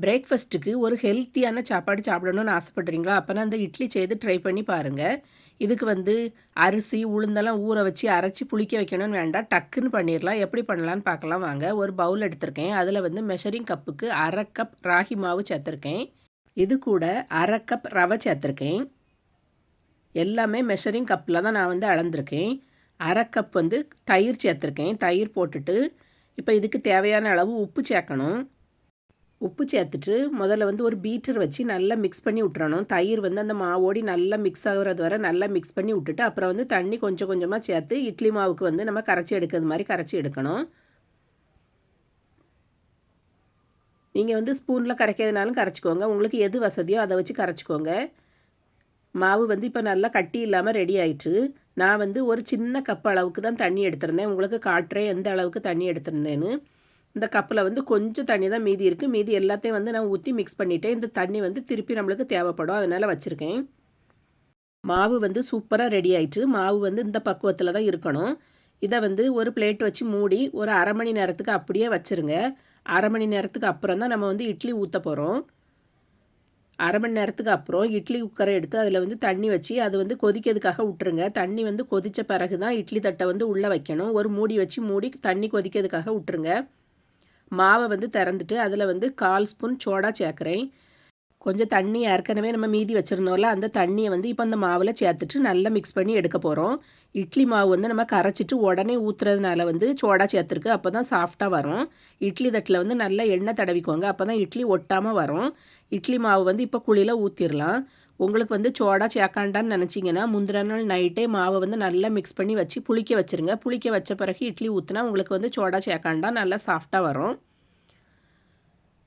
பிரேக்ஃபஸ்ட்டுக்கு ஒரு ஹெல்த்தியான சாப்பாடு சாப்பிடணும்னு ஆசைப்பட்றீங்களா? அப்போனா அந்த இட்லி செய்து ட்ரை பண்ணி பாருங்கள் இதுக்கு வந்து அரிசி உளுந்தெல்லாம் ஊற வச்சு அரைச்சி புளிக்க வைக்கணும்னு வேண்டாம் டக்குன்னு பண்ணிடலாம் எப்படி பண்ணலான்னு பார்க்கலாம். வாங்க ஒரு பவுல் எடுத்திருக்கேன். அதில் வந்து மெஷரிங் கப்புக்கு அரை கப் ராகி மாவு சேர்த்துருக்கேன். இது கூட அரை கப் ரவை சேர்த்துருக்கேன். எல்லாமே மெஷரிங் கப்பில் தான் நான் வந்து அளந்திருக்கேன். அரை கப் வந்து தயிர் சேர்த்துருக்கேன். தயிர் போட்டுட்டு இப்போ இதுக்கு தேவையான அளவு உப்பு சேர்க்கணும். உப்பு சேர்த்துட்டு முதல்ல வந்து ஒரு பீட்டர் வச்சு நல்லா மிக்ஸ் பண்ணி விட்டுறணும். தயிர் வந்து அந்த மாவோடி நல்லா மிக்ஸ் ஆகுறது வரை நல்லா மிக்ஸ் பண்ணி விட்டுட்டு அப்புறம் வந்து தண்ணி கொஞ்சம் கொஞ்சமாக சேர்த்து இட்லி மாவுக்கு வந்து நம்ம கரைச்சி எடுக்கிறது மாதிரி கரைச்சி எடுக்கணும். நீங்கள் வந்து ஸ்பூனில் கரைக்கிறதுனாலும் கரைச்சிக்கோங்க. உங்களுக்கு எது வசதியோ அதை வச்சு கரைச்சிக்கோங்க. மாவு வந்து இப்போ நல்லா கட்டி இல்லாமல் ரெடி ஆயிட்டு நான் வந்து ஒரு சின்ன கப் அளவுக்கு தான் தண்ணி எடுத்திருந்தேன். உங்களுக்கு காட்டுறேன் எந்த அளவுக்கு தண்ணி எடுத்திருந்தேன்னு. இந்த கப்பில் வந்து கொஞ்சம் தண்ணி தான் மீதி இருக்குது மீதி எல்லாத்தையும் வந்து நான் ஊற்றி மிக்ஸ் பண்ணிவிட்டேன் இந்த தண்ணி வந்து திருப்பி நம்மளுக்கு தேவைப்படும். அதனால் வச்சுருக்கேன். மாவு வந்து சூப்பராக ரெடி ஆயிட்டு மாவு வந்து இந்த பக்குவத்தில் தான் இருக்கணும். இதை வந்து ஒரு பிளேட் வச்சு மூடி ஒரு அரை மணி நேரத்துக்கு அப்படியே வச்சுருங்க. அரை மணி நேரத்துக்கு அப்புறம் தான் நம்ம வந்து இட்லி ஊற்ற போகிறோம் அரை மணி நேரத்துக்கு அப்புறம் இட்லி குக்கரை எடுத்து அதில் வந்து தண்ணி வச்சு அது வந்து கொதிக்கிறதுக்காக விட்டுருங்க. தண்ணி வந்து கொதித்த பிறகு தான் இட்லி தட்டை வந்து உள்ளே வைக்கணும். ஒரு மூடி வச்சு மூடி தண்ணி கொதிக்கிறதுக்காக விட்டுருங்க. மாவை வந்து திறந்துட்டு அதில் வந்து கால் ஸ்பூன் சோடா சேர்க்குறேன். கொஞ்சம் தண்ணி ஏற்கனவே நம்ம மீதி வச்சுருந்தோம்ல அந்த தண்ணியை வந்து இப்போ அந்த மாவில் சேர்த்துட்டு நல்லா மிக்ஸ் பண்ணி எடுக்க போகிறோம் இட்லி மாவு வந்து நம்ம கரைச்சிட்டு உடனே ஊற்றுறதுனால வந்து சோடா சேர்த்துருக்கு அப்போ தான் சாஃப்டாக வரும். இட்லி தட்டில் வந்து நல்லா எண்ணெய் தடவிக்கோங்க அப்போ தான் இட்லி ஒட்டாமல் வரும். இட்லி மாவு வந்து இப்போ குழியில் ஊற்றிடலாம் உங்களுக்கு வந்து சோடா சேர்க்காண்டான்னு நினச்சிங்கன்னா முந்தின நாள் நைட்டே மாவை வந்து நல்லா மிக்ஸ் பண்ணி வச்சு புளிக்க வச்சுருங்க. புளிக்க வச்ச பிறகு இட்லி ஊற்றினா உங்களுக்கு வந்து சோடா சேர்க்காண்டா நல்லா சாஃப்டாக வரும்.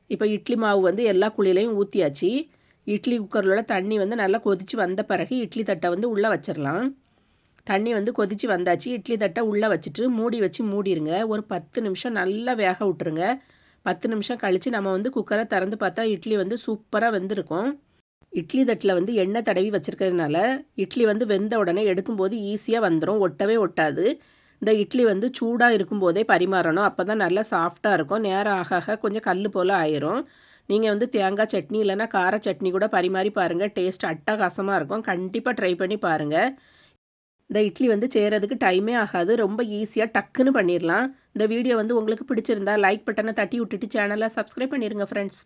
இப்போ இட்லி மாவு வந்து எல்லா குழியிலையும் ஊற்றியாச்சு இட்லி குக்கரில் தண்ணி வந்து நல்லா கொதித்து வந்த பிறகு இட்லி தட்டை வந்து உள்ளே வச்சிடலாம் தண்ணி வந்து கொதித்து வந்தாச்சு. இட்லி தட்டை உள்ளே வச்சுட்டு மூடி வச்சு மூடிடுங்க ஒரு பத்து நிமிஷம் நல்லா வேக விட்டுருங்க. பத்து நிமிஷம் கழித்து நம்ம வந்து குக்கரை திறந்து பார்த்தா இட்லி வந்து சூப்பராக வெந்திருக்கும். இட்லி தட்டில் வந்து எண்ணெய் தடவி வச்சுருக்கிறதுனால இட்லி வந்து வெந்த உடனே எடுக்கும்போது ஈஸியாக வந்துடும் ஒட்டவே ஒட்டாது. இந்த இட்லி வந்து சூடாக இருக்கும்போதே பரிமாறணும். அப்போ தான் நல்லா சாஃப்டாக இருக்கும். நேரம் ஆக ஆக கொஞ்சம் கல் போல் ஆயிரும். நீங்கள் வந்து தேங்காய் சட்னி இல்லைன்னா கார சட்னி கூட பரிமாறி பாருங்கள் டேஸ்ட் அட்டகாசமாக இருக்கும். கண்டிப்பாக ட்ரை பண்ணி பாருங்கள் இந்த இட்லி வந்து செய்கிறதுக்கு டைமே ஆகாது. ரொம்ப ஈஸியாக டக்குன்னு பண்ணிடலாம் இந்த வீடியோ வந்து உங்களுக்கு பிடிச்சிருந்தா லைக் பட்டனை தட்டி விட்டுட்டு சேனலை சப்ஸ்கிரைப் பண்ணிடுங்க ஃப்ரெண்ட்ஸ்